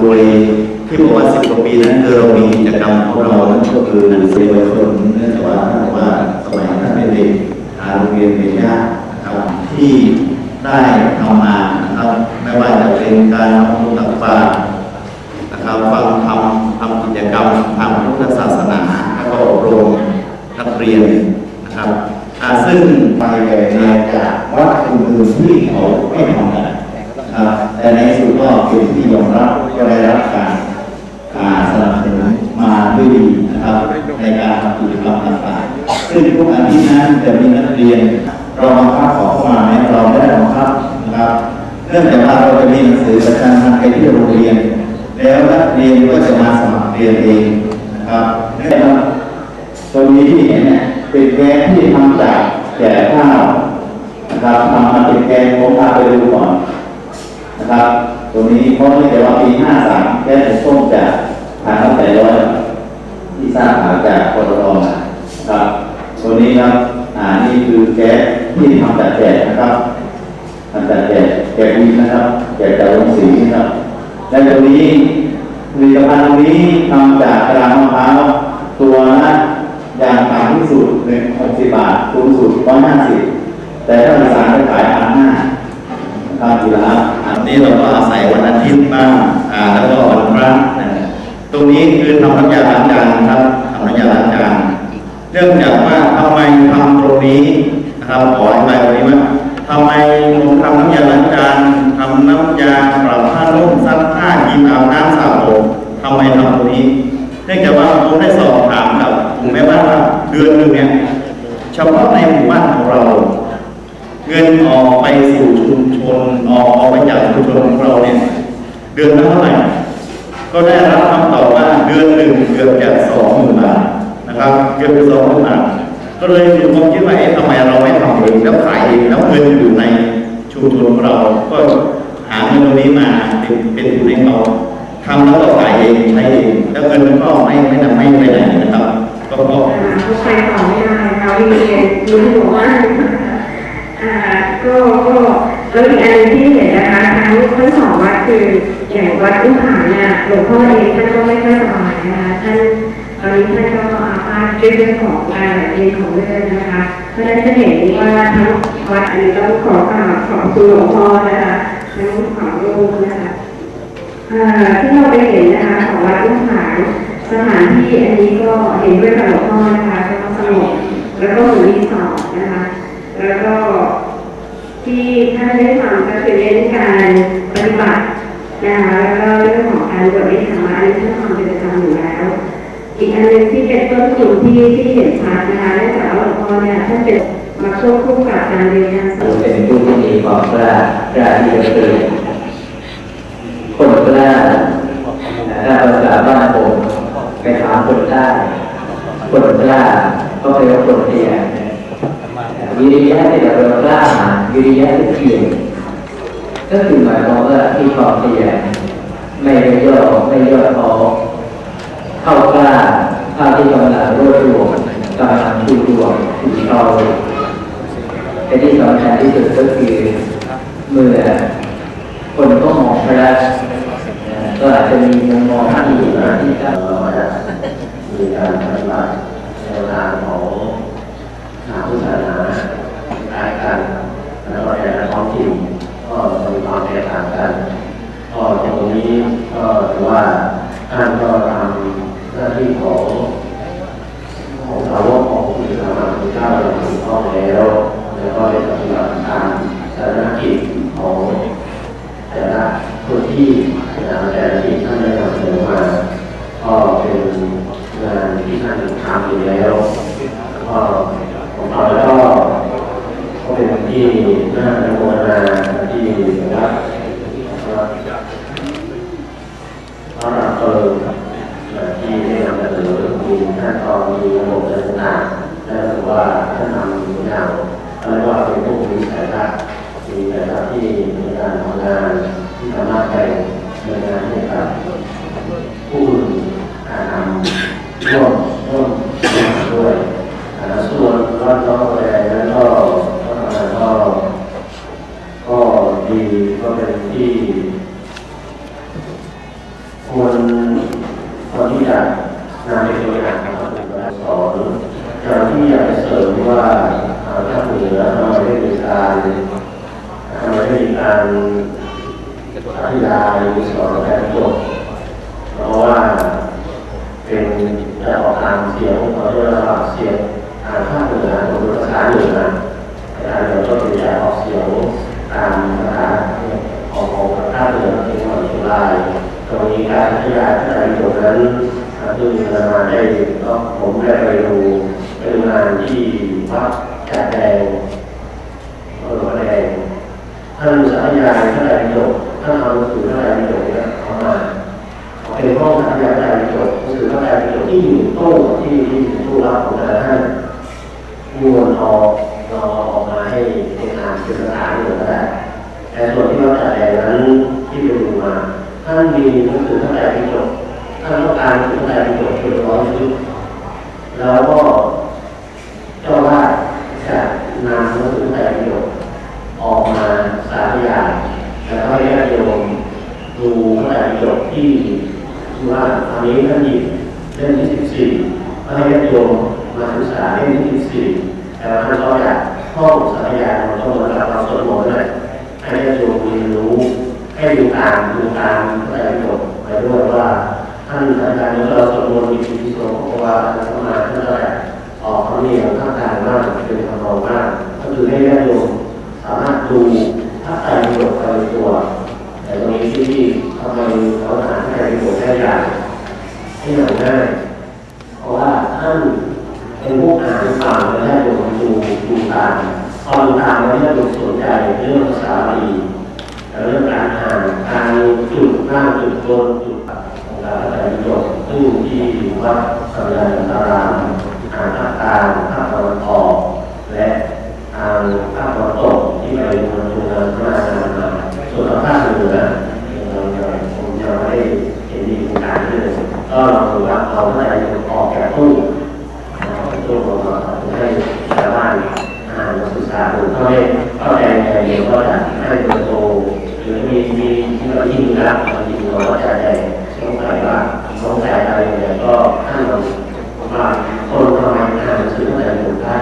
โดยที่บอกว่าสิบกว่าปีนั้นคือเรามีกิจกรรมของเรานั่นก็คือหนังสือวัยคนเนื่องจากว่าว่าสมัยท่านเป็นเด็กทางโรงเรียนเมญานะครับที่ได้ทำมานะครับไม่ว่าจะเป็นการทำบุญตักบาตรนะครับฟังทำทำกิจกรรมทางพุทธศาสนาแล้วก็อบรมนักเรียนนะครับซึ่งไปแบบแนวจากวัดอื่นๆที่เขาไม่ทำกันนะครับแต่ในที่สุ ดก็เป็นที่ยอมรับก็ได้รับการสนับสนุนมาด้วยดีนะครับในการทำกิจกรรมต่างๆซึ่งทุกอาทิตย์นั้นจะมีนักเรียนเราบังคับขอเข้ามาไหมเราไม่ได้บังคับนะครับเนื่องจากว่าเราจะมีหนังสือประจำทางไปที่โรงเรียน แล้วนักเรียนก็จะมาสมัครเรียนเองนะครับเนื่อตัวนี้ที่เห็นเนี่ยเป็นแกงที่ทำจากแก่ข้าวนะครับทำมาเป็นแกงผมพาไปดูก่อนนะครับ ตัวนี้เพราะเนื่องจากว่าปี53แก๊สหุงต้มจากทางน้ำใจร้อยที่สร้างมาจากปตทนะครับตัวนี้ครับอ่านี่คือแก๊สที่ทำจากแกะนะครับทำจากแกะแกะวินนะครับแกะจากโรงสีนะครับและตัวนี้ผลิตภัณฑ์ตรงนี้ทำจากกระดามะพร้าวตัวละอย่างต่ำที่สุดหนึ่งหกสิบบาทสูงสุดร้อยห้าสิบแต่ถ้าอีสานจะขายพันห้าครับทีละอัน นี้เราก็อาศัยวันอาทิตย์บ้างอ่าแล้วก็วันพระนะตรงนี้คือทำน้ำยาล้างจานครับทำน้ำยาล้างจานเนื่องจากว่าทำไมทำตรงนี้นะครับขออธิบายตรงนี้ว่าทำไมผมทำน้ำยาล้างจานทำน้ำยาปรับผ้านุ่มซักผ้ากินอาบน้ำสระผมทำไมทำตรงนี้ เนื่องจากว่าผมได้สอบถามกับกลุ่มแม่บ้านว่าเดือนหนึ่งเนี่ยเฉพาะในหมู่บ้านของเรา เงินออกไปสู่ชุมชนออกออกไปจากชุมชนของ เนี่ยเดือนละเท่าไหร่ก็ได้รับคำตอบว่าเดือนหนึ่งเกือบจะสองหมื่นบาทนะครับเกือบจะสองหมื่นบาทก็เลยมีความคิดว่าเอ๊ะทำไมเราไม่ทำเองแล้วขายเองแล้วเงินอยู่ในชุมชนของเรา ก็หาเงินตรงนี้มาเป็นเป็นทุนให้เขาทำแล้วก็ขายเองใช้เองแล้วเงินก็ไม่ไม่นำไม่ไปไหนนะครับ ก็ก็เขาไปต่อไม่ได้เราเรียนรู้บอกว่าอ่าก็ก็ แล้วอีกอันนึงที่เห็นนะคะทั้งทั้งสองวัดคืออย่างวัดอุ้มผาเนี่ยหลวงพ่อเองท่านก็ไม่ค่อยสบายนะคะท่านตอนนี้ท่านก็อาพาธด้วยเรื่องของการเรียนของเลือดนะคะเพราะฉะนั้นจะเห็นว่าทั้งวัดอันนี้ต้องขอกราบขอบคุณหลวงพ่อนะคะทั้งสองรูปนะคะที่เราไปเห็นนะคะของวัดอุ้มผาสถานที่อันนี้ก็เห็นด้วยกับหลวงพ่อนะคะก็สงบแล้วก็เหมือนรีสอร์ทนะคะ แล้วก็ที่ท่านได้ทำก็คือเน้นการปฏิ บัตินะคะแล้วก็เรื่องของการบวชในธรรมะอันนี้ท่านทำเป็นประจำอยู่แล้ว อีกอันหนึงที่เป็นต้นทุนที่ที่เห็นชัดนะคะเนื่องจากว่าหลวงพ่อเนี่ยท่านเป็นมาควบคู่กับการเรียนการสอนเป็นผู้ที่มีความกล้ากล้าที่จะเกิดคนกล้าถ้าภาษาบ้านผมไปถามคนกล้าคนกล้าก็เป็นคนเพียรวิริยะที่เรากล้าหาญวิริยะที่เพียร ก็คือหมายความว่ามีความเพียรไม่ได้ย่อไม่ย่อท้อเข้ากล้าเข้าที่กำลังรวดรวมกำลังชูรวมถือเข้าแต่ที่สำคัญที่สุดก็คือเมื่อคนก็มองพระเอ่อก็อาจจะมีมุมมองที่ที่จะเราก็จะมีการปฏิบัติแนวทางของทางพุทธศาสนาคล้ายกันแล้วก็แต่ละท้องถิ่นก็มีความแตกต่างกันก็ตรงนี้ก็ถือว่าท่านก็ทำหน้าที่ของของสาวกของพระพุทธศาสนาพระเจ้าอย่างถูกต้องแล้ว แล้วก็ได้ปฏิบัติตามสารกิจของ แต่ละ พื้นที่แต่ละแต่ละที่ท่านได้นำเสนอมาก็เป็นงานที่ท่านทำอยู่แล้วก็ของเราแล้วก็ก็เป็นที่น่าอนุโมทนาที่วัดพระรับเปิดที่ได้นำเสนอมีขั้นตอนมีระบบต่างๆและถือว่าท่านทำอยู่อย่างเรียกว่าเป็นผู้มีสายตามีแต่ละที่มีการทำงาน ที่สามารถไปดำเนินงานให้กับผู้ อธิบายสอนการจบเพราะว่าเป็นจะออกตามเสียงเขาเรียกว่าออกเสียงทางภาคเหนือหรือภาษาเหนือแต่ทางเหนือก็เป็นการออกเสียงตามภาษาของของภาคเหนือเป็นของเชียงรายตรงนี้การขยายขยายตรงนั้นซึ่งอามาได้ก็ผมได้ไปดูไปดูงานที่วัดแก่แดงหลวงพ่อแดงท่านสาธยายท่านอาจารย์ท่านเอาหนังสือท่านอาจารย์เนี่ยเอามา เป็นห้องทำยาใจจบหรือว่าใจจบที่อยู่ตู้ที่ที่ตู้รับของแต่ละท่านมวลเอาเราออกมาให้เป็นทางเป็นส ถานหรือก็ได้แต่ส่วนที่เราจัดแจงนั้นที่ไปดูมาท่านมีหนังสือท่านใจจบท่านต้องการหนังสือท่านใจจบเป็นร้อยชุดแล้วก็เจ้าว่าจะนำหนังสือท่านใจจบออกมาสาธยายแล้วก็ให้ญาติโยมดูพระไตรปิฎกที่ว่าตอนนี้ท่านหยิบเล่มที่สิบสี่พระญาติโยมมาศึกษาเล่มที่สิบสี่แต่ว่าท่านก็อยาก ห้องสัญญาของช่วงเวลาเราสวดมนต์เลยให้ญาติโยมเรียนรู้ให้ดูตามดูตามพระไตรปิฎกไปด้วยว่าท่านอาจารย์เราสวดมนต์มีพิธีสงฆ์ของว่าท่ามาท่านก็จะออกคำเนียงข้าทางมากเป็นคำนองมากก็คือให้ญาติโยมสามารถดูพระไตรปิฎกไปตัว แต่ตรงนี้ที่ทำไมเขาหาให้ใครเป็นคนแค่ยากให้หนังง่ายเพราะว่าท่าน เป็นผู้อ่านฟังและได้ดูดูดูตามพอดูตามแล้วได้ดูสนใจเรื่องภาษาบาลีเรื่องการอ่านการจุดหน้าจุดบนจุดของการแต่งจบซึ่งที่วัดสัญญาณตารามอ่านภาคกลางภาคตะวันออกและทางภาคตะวันตกที่ไปเมืองจุฬาลงกรณ์มาส่วนภาคเหนือผมจะไม่เห็นดีโครงการเลยก็ลองดูว่าเอาเท่าไหร่ออกจากตู้ของเราให้ชาวบ้านอ่านศึก ษาดูเข้าใจเข้าใจไงเดียวก็จะให้เติบโตหรือมีมีที่เรายิ่งรักเรายิ่เราก็จะได้สงสัยว่าสงสัยอะไรเนี่ยก็ท่านเราว่าคนทำไมอ่านหนังสืออะไรถูกได้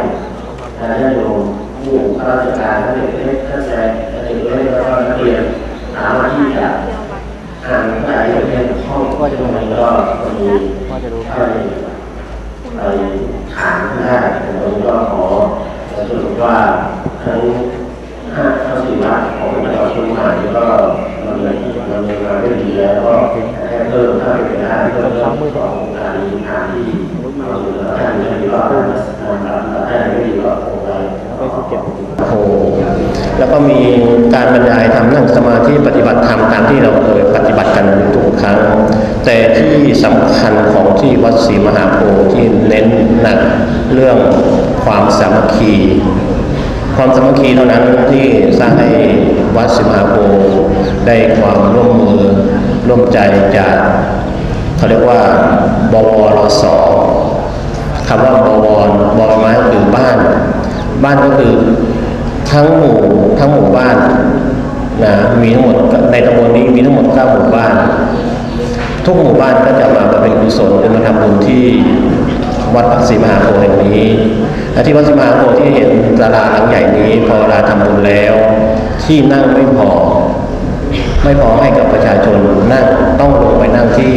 แต่ถ้าโยมผู้ข้าราชการท่านเด็กๆท่านแก่เด็กเล็กแล้วก็นักเรียนสามารถที่จะอ่านภาษาอังกฤษห้องก็จะมีก็มีให้ไปถามได้แต่ผมก็ขอสรุป ว่าทั้งห้าทั้งสี่วัดของจังหวัดเชียงใหม่ก็ดำเนินดำเนินมาได้ดีแล้วก็แค่เพิ่มถ้าเป็นไปได้เพิ่มเรื่องของการมีงานที่เราดูแลท่านไม่ดีก็ท่านท่านไม่ดีก็ คงไปโอ้โหแล้วก็มีการบรรยายทำนั่งสมาธิปฏิบัติธรรมตามที่เราเคยปฏิบัติกันทุกครั้ง แต่ที่สำคัญของที่วัดศรีมหาโพธิ์ที่เน้นหนักเรื่องความสามัคคีความสามัคคีเท่านั้นที่สร้างให้วัดศรีมหาโพธิ์ได้ความร่วมมือร่วมใจจากเขาเรียกว่าบวรสคำว่าบวรบวรไม้ก็คือบ้าน บ้านก็คือทั้งหมู่ทั้งหมู่บ้านนะมีทั้งหมดในตำบลนี้มีทั้งหมดเก้าหมู่บ้าน ทุกหมู่บ้านก็จะมาบำเพ็ญกุศลหรือมาทำบุญที่วัดพระศรีมหาโพธิ์แห่งนี้และที่วัดศรีมหาโพธิ์ที่เห็นศาลาหลังใหญ่นี้พอเวลาทำบุญแล้ว ที่นั่งไม่พอ ไม่พอให้กับประชาชนนั่งต้องลงไปนั่งที่